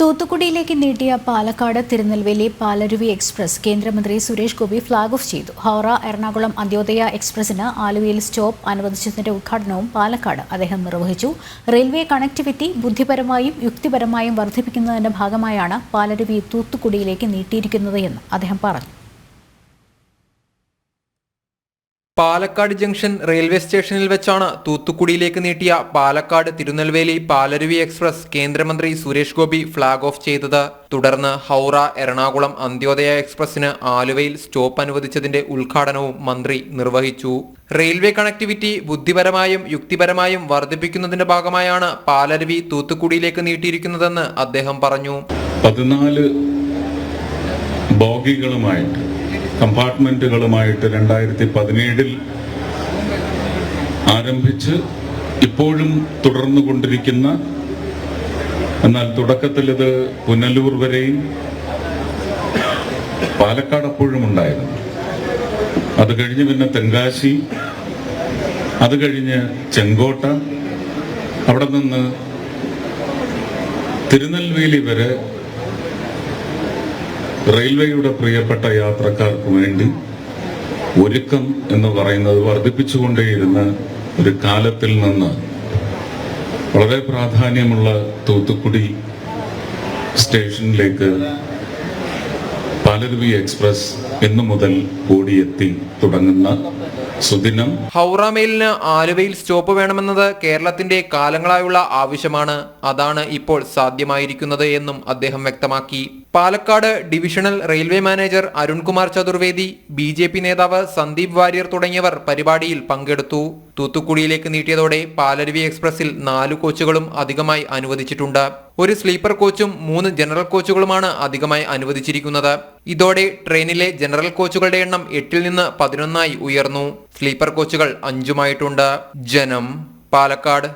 തൂത്തുക്കുടിയിലേക്ക് നീട്ടിയ പാലക്കാട് തിരുനെൽവേലി പാലരുവി എക്സ്പ്രസ് കേന്ദ്രമന്ത്രി Suresh Gopi flag off ചെയ്തു. ഹൗറ എറണാകുളം അന്ത്യോദയ എക്സ്പ്രസിന് ആലുവയിൽ സ്റ്റോപ്പ് അനുവദിച്ചതിന്റെ ഉദ്ഘാടനവും പാലക്കാട് അദ്ദേഹം നിർവഹിച്ചു. റെയിൽവേ കണക്ടിവിറ്റി ബുദ്ധിപരമായും യുക്തിപരമായും വർദ്ധിപ്പിക്കുന്നതിന്റെ ഭാഗമായാണ് പാലരുവി തൂത്തുക്കുടിയിലേക്ക് നീട്ടിയിരിക്കുന്നത് എന്ന് അദ്ദേഹം പറഞ്ഞു. പാലക്കാട് ജംഗ്ഷൻ റെയിൽവേ സ്റ്റേഷനിൽ വെച്ചാണ് തൂത്തുക്കുടിയിലേക്ക് നീട്ടിയ പാലക്കാട് തിരുനെൽവേലി പാലരുവി എക്സ്പ്രസ് കേന്ദ്രമന്ത്രി സുരേഷ് ഗോപി ഫ്ളാഗ് ഓഫ് ചെയ്തത്. തുടർന്ന് ഹൗറ എറണാകുളം അന്ത്യോദയ എക്സ്പ്രസിന് ആലുവയിൽ സ്റ്റോപ്പ് അനുവദിച്ചതിന്റെ ഉദ്ഘാടനവും മന്ത്രി നിർവഹിച്ചു. റെയിൽവേ കണക്ടിവിറ്റി ബുദ്ധിപരമായും യുക്തിപരമായും വർദ്ധിപ്പിക്കുന്നതിന്റെ ഭാഗമായാണ് പാലരുവി തൂത്തുക്കുടിയിലേക്ക് നീട്ടിയിരിക്കുന്നതെന്ന് അദ്ദേഹം പറഞ്ഞു. പതിനാല് ബോഗികളുമായിട്ട് കമ്പാർട്ട്മെന്റുകളുമായിട്ട് രണ്ടായിരത്തി പതിനേഴിൽ ആരംഭിച്ച് ഇപ്പോഴും തുടർന്നു കൊണ്ടിരിക്കുന്ന എന്നാൽ തുടക്കത്തിൽ ഇത് പുനലൂർ വരെയും പാലക്കാട് അപ്പോഴും ഉണ്ടായിരുന്നു. അത് കഴിഞ്ഞ് പിന്നെ തെങ്കാശി അത് കഴിഞ്ഞ് ചെങ്കോട്ട അവിടെ നിന്ന് തിരുനെൽവേലി വരെ റെയിൽവേയുടെ പ്രിയപ്പെട്ട യാത്രക്കാർക്ക് വേണ്ടി ഒരുക്കം എന്ന് പറയുന്നത് വർദ്ധിപ്പിച്ചുകൊണ്ടേയിരുന്ന ഒരു കാലത്തിൽ നിന്ന് വളരെ പ്രാധാന്യമുള്ള തൂത്തുക്കുടി സ്റ്റേഷനിലേക്ക് പാലരുവി എക്സ്പ്രസ് ഇന്നു മുതൽ ഓടിയെത്തി തുടങ്ങുന്ന സുദിനം. ഹൗറ മെയിലിന് ആലുവയിൽ സ്റ്റോപ്പ് വേണമെന്നത് കേരളത്തിന്റെ കാലങ്ങളായുള്ള ആവശ്യമാണ്. അതാണ് ഇപ്പോൾ സാധ്യമായിരിക്കുന്നത് എന്നും അദ്ദേഹം വ്യക്തമാക്കി. Palakkad divisional railway manager Arunkumar Chaturvedi B J P നേതാവ് സന്ദീപ് വാര്യർ തുടങ്ങിയവർ പരിപാടിയിൽ പങ്കെടുത്തു. തൂത്തുക്കുടിയിലേക്ക് നീട്ടിയതോടെ പാലരുവി എക്സ്പ്രസിൽ നാലു കോച്ചുകളും അധികമായി അനുവദിച്ചിട്ടുണ്ട്. ഒരു സ്ലീപ്പർ കോച്ചും മൂന്ന് ജനറൽ കോച്ചുകളുമാണ് അധികമായി അനുവദിച്ചിരിക്കുന്നത്. ഇതോടെ ട്രെയിനിലെ ജനറൽ കോച്ചുകളുടെ എണ്ണം എട്ടിൽ നിന്ന് പതിനൊന്നായി ഉയർന്നു. സ്ലീപ്പർ കോച്ചുകൾ അഞ്ചുമായിട്ടുണ്ട്. ജനം പാലക്കാട്.